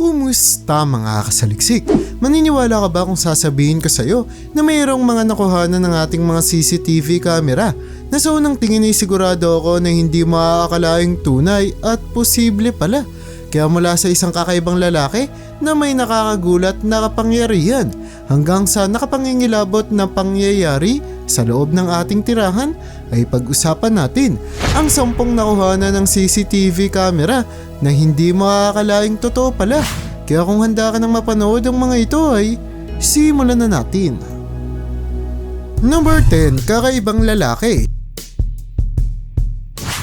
Kumusta mga kasaliksik? Maniniwala ka ba kung sasabihin ko sa'yo na mayroong mga nakuhanan ng ating mga CCTV camera na sa unang tingin ay sigurado ako na hindi makakalaing tunay at posible pala. Kaya mula sa isang kakaibang lalaki na may nakakagulat na kapangyarihan hanggang sa nakapangingilabot na pangyayari sa loob ng ating tirahan ay pag-usapan natin ang sampung nakuhanan ng CCTV camera na hindi makakalaing totoo pala. Kaya kung handa ka nang mapanood ang mga ito ay simulan na natin. Number 10, kakaibang lalaki.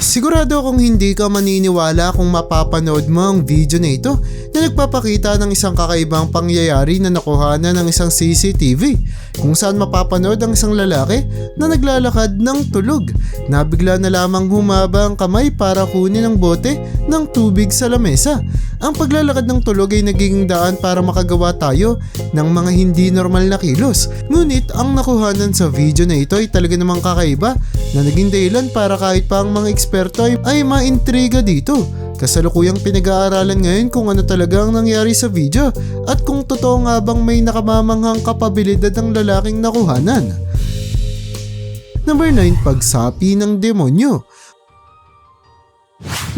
Sigurado kung hindi ka maniniwala kung mapapanood mo ang video na ito na nagpapakita ng isang kakaibang pangyayari na nakuhanan ng isang CCTV kung saan mapapanood ang isang lalaki na naglalakad ng tulog na bigla na lamang humaba ang kamay para kunin ang bote ng tubig sa lamesa. Ang paglalakad ng tulog ay naging daan para makagawa tayo ng mga hindi normal na kilos. Ngunit ang nakuhanan sa video na ito ay talaga namang kakaiba na naging dahilan para kahit pa ang mga eksperto ay, ay maintriga dito. Kasalukuyang pinag-aaralan ngayon kung ano talaga ang nangyari sa video at kung totoo nga bang may nakamamanghang kapabilidad ng lalaking nakuhanan. Number 9, pagsapi ng demonyo.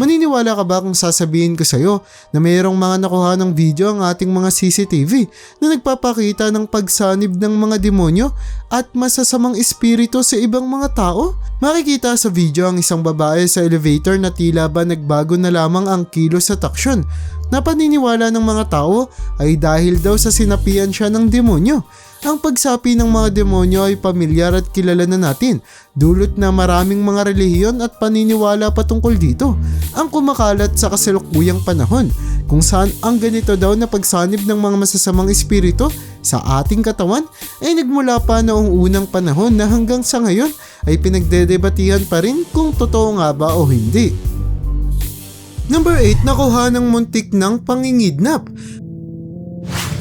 Maniniwala ka ba kung sasabihin ko sa'yo na mayroong mga nakuha ng video ang ating mga CCTV na nagpapakita ng pagsanib ng mga demonyo at masasamang espiritu sa ibang mga tao? Makikita sa video ang isang babae sa elevator na tila ba nagbago na lamang ang kilos at aksyon na paniniwala ng mga tao ay dahil daw sa sinapian siya ng demonyo. Ang pagsapi ng mga demonyo ay pamilyar at kilala na natin, dulot na maraming mga relihiyon at paniniwala patungkol dito. Ang kumakalat sa kasalukuyang panahon, kung saan ang ganito daw na pagsanib ng mga masasamang espiritu sa ating katawan ay nagmula pa noong unang panahon na hanggang sa ngayon ay pinagdedebatihan pa rin kung totoo nga ba o hindi. Number 8, nakuha ng muntik ng pangingidnap.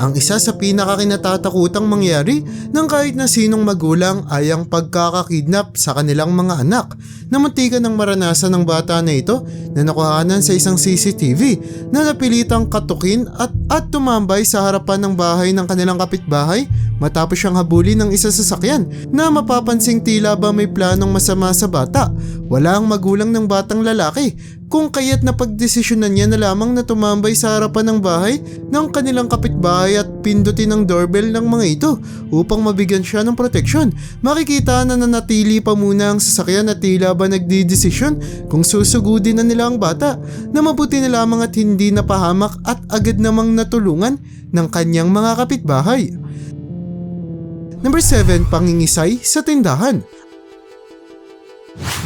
Ang isa sa pinakakinatatakutang mangyari ng kahit na sinong magulang ay ang pagkakakidnap sa kanilang mga anak na muntikan ng maranasan ng bata na ito na nakuhanan sa isang CCTV na napilitang katukin at, at tumambay sa harapan ng bahay ng kanilang kapitbahay matapos siyang habulin ng isa sa sakyan na mapapansing tila ba may planong masama sa bata. Wala ang magulang ng batang lalaki kung kaya't napagdesisyonan niya na lamang na tumambay sa harapan ng bahay ng kanilang kapitbahay at pindutin ang doorbell ng mga ito upang mabigyan siya ng proteksyon. Makikita na nanatili pa muna ang sasakyan at tila ba nagdidesisyon kung susugudin na nila ang bata na mabuti na lamang at hindi napahamak at agad namang natulungan ng kanyang mga kapitbahay. Number 7, pangingisay sa tindahan.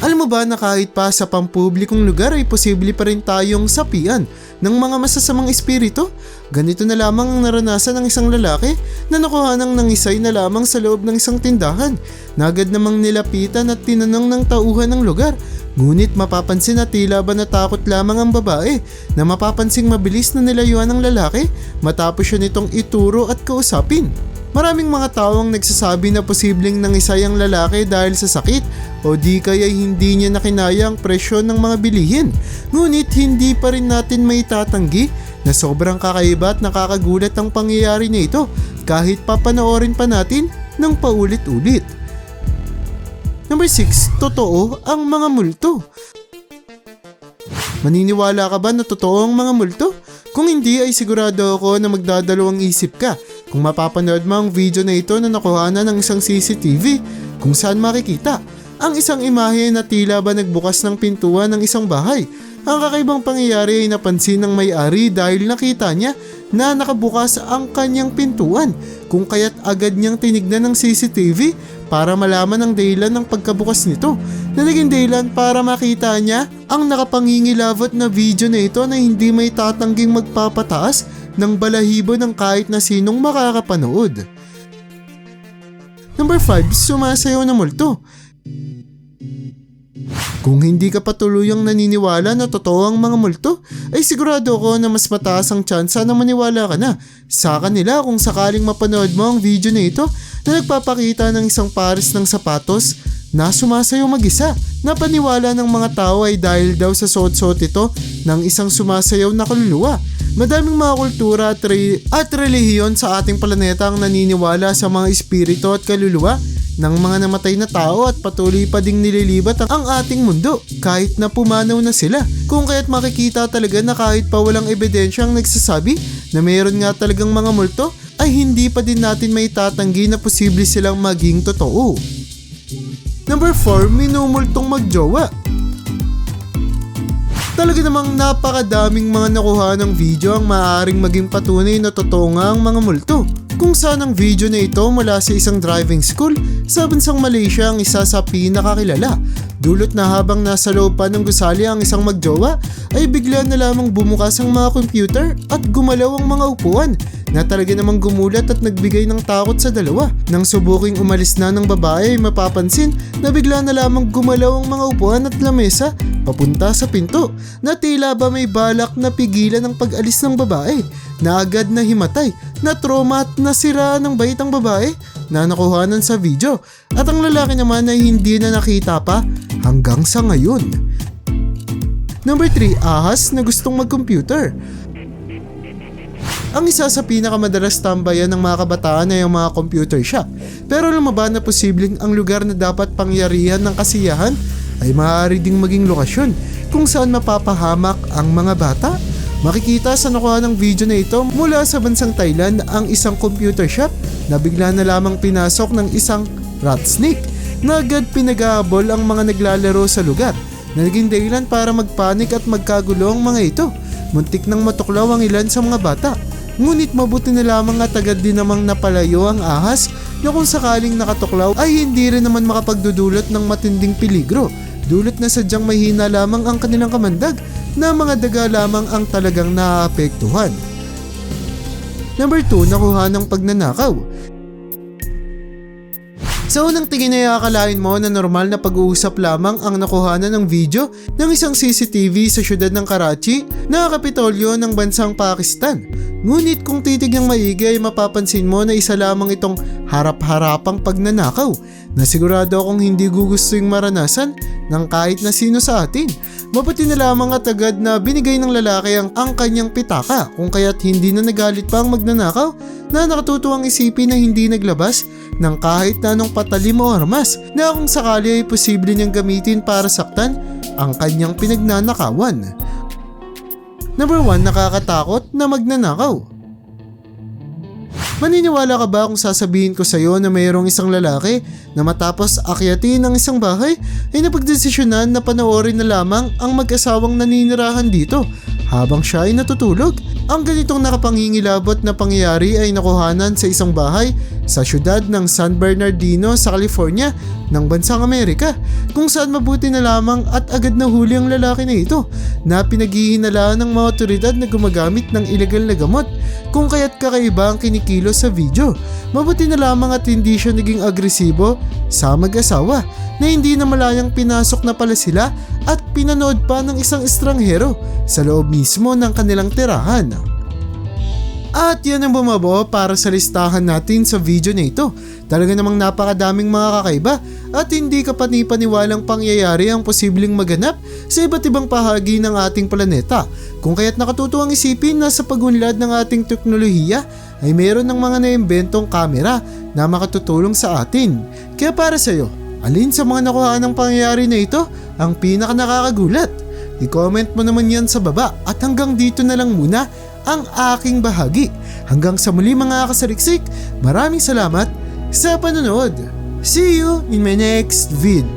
Alam mo ba na kahit pa sa pampublikong lugar ay posible pa rin tayong sapian ng mga masasamang espiritu? Ganito na lamang ang naranasan ng isang lalaki na nakuha ng nangisay na lamang sa loob ng isang tindahan. Nagad namang nilapitan at tinanong ng tauhan ng lugar. Ngunit mapapansin na tila ba natakot lamang ang babae na mapapansing mabilis na nilayuan ng lalaki matapos siya nitong ituro at kausapin. Maraming mga tao ang nagsasabi na posibleng nangisay ang lalaki dahil sa sakit o di kaya hindi niya nakinaya ang presyo ng mga bilihin. Ngunit hindi pa rin natin may tatanggi na sobrang kakaiba at nakakagulat ang pangyayari na ito kahit papanoorin pa natin ng paulit-ulit. Number 6, totoo ang mga multo. Maniniwala ka ba na totoo ang mga multo? Kung hindi ay sigurado ako na magdadalawang isip ka kung mapapanood mo ang video na ito na nakuhanan ng isang CCTV kung saan makikita ang isang imahe na tila ba nagbukas ng pintuan ng isang bahay. Ang kakaibang pangyayari ay napansin ng may-ari dahil nakita niya na nakabukas ang kanyang pintuan kung kaya't agad niyang tinignan ng CCTV para malaman ang dahilan ng pagkabukas nito na naging dahilan para makita niya ang nakapangingilabot na video na ito na hindi may tatangging magpapataas ng balahibo ng kahit na sinong makakapanood. Number 5, sumasayaw na multo. Kung hindi ka patuluyang naniniwala na totoo ang mga multo, ay sigurado ako na mas mataas ang tsansa na maniwala ka na sa kanila kung sakaling mapanood mo ang video na ito na nagpapakita ng isang pares ng sapatos na sumasayaw mag-isa. Napaniwala ng mga tao ay dahil daw sa suot-suot ito ng isang sumasayaw na kaluluwa. Madaming mga kultura at, re- at relihiyon sa ating planeta ang naniniwala sa mga espiritu at kaluluwa ng mga namatay na tao at patuloy pa ding nililibat ang ating mundo kahit na pumanaw na sila. Kung kaya't makikita talaga na kahit pa walang ebidensya ang nagsasabi na mayroon nga talagang mga multo ay hindi pa din natin may tatanggi na posible silang maging totoo. Number 4, minumultong magjowa. Talaga namang napakadaming mga nakuha ng video ang maaaring maging patunay na totoo nga ang mga multo. Kung saan ang video na ito mula sa isang driving school sa bansang Malaysia ang isa sa pinakakilala. Dulot na habang nasa loob pa ng gusali ang isang magjowa ay bigla na lamang bumukas ang mga computer at gumalaw ang mga upuan na talaga namang gumulat at nagbigay ng takot sa dalawa. Nang subuking umalis na ng babae ay mapapansin na bigla na lamang gumalaw ang mga upuan at lamesa papunta sa pinto na tila ba may balak na pigilan ang pag-alis ng babae na agad na himatay na trauma at nasira ng bait ang babae na nakuhanan sa video at ang lalaki naman ay hindi na nakita pa hanggang sa ngayon. Number 3, ahas na gustong mag-computer. Ang isa sa pinakamadalas tambayan ng mga kabataan ay ang mga computer shop. Pero lumaba na posibleng ang lugar na dapat pangyarihan ng kasiyahan ay maaari ding maging lokasyon kung saan mapapahamak ang mga bata. Makikita sa nakuha ng video na ito mula sa bansang Thailand ang isang computer shop na bigla na lamang pinasok ng isang rat snake na agad pinag-aabol ang mga naglalaro sa lugar na naging dahilan para magpanik at magkagulo ang mga ito. Muntik nang matuklaw ang ilan sa mga bata. Ngunit mabuti na lamang at agad din namang napalayo ang ahas na kung sakaling nakatuklaw ay hindi rin naman makapagdudulot ng matinding peligro. Dulot na sadyang may hina lamang ang kanilang kamandag na mga daga lamang ang talagang naapektuhan. Number 2, nakuha ng pagnanakaw. Sa unang tingin ay akalain mo na normal na pag-uusap lamang ang nakuhanan ng video ng isang CCTV sa syudad ng Karachi na kapitolyo ng bansang Pakistan. Ngunit kung titignan maigi ay mapapansin mo na isa lamang itong harap-harapang pagnanakaw na sigurado akong hindi gugustuhin maranasan ng kahit na sino sa atin. Mabuti na lamang at agad na binigay ng lalaki ang, ang kanyang pitaka kung kaya't hindi na nagalit pa ang magnanakaw na nakatutuwang isipin na hindi naglabas ng kahit na anong patalim o armas na kung sakali ay posible niyang gamitin para saktan ang kanyang pinagnanakawan. Number 1, nakakatakot na magnanakaw. Maniniwala ka ba kung sasabihin ko sa iyo na mayroong isang lalaki na matapos akyatin ng isang bahay ay napagdesisyonan na panoorin na lamang ang mag-asawang naninirahan dito habang siya ay natutulog? Ang ganitong nakapangingilabot na pangyayari ay nakuhanan sa isang bahay sa syudad ng San Bernardino sa California ng bansang Amerika kung saan mabuti na lamang at agad na huli ang lalaki na ito na pinaghihinalaan ng mga otoridad na gumagamit ng ilegal na gamot kung kaya't kakaiba ang kinikilos sa video. Mabuti na lamang at hindi siya naging agresibo sa mag-asawa na hindi na malayang pinasok na pala sila at pinanood pa ng isang estranghero sa loob mismo ng kanilang tirahan. At yan ang bumabo para sa listahan natin sa video na ito. Talaga namang napakadaming mga kakaiba at hindi ka panipaniwalang pangyayari ang posibleng maganap sa iba't ibang bahagi ng ating planeta. Kung kaya't nakatutuwang isipin na sa pagunlad ng ating teknolohiya ay mayroon ng mga naimbentong kamera na makatutulong sa atin. Kaya para sa iyo, alin sa mga nakuha ng pangyayari na ito ang pinaka nakakagulat? I-comment mo naman yan sa baba at hanggang dito na lang muna ang aking bahagi. Hanggang sa muli mga kasariksik, maraming salamat sa panonood. See you in my next vid.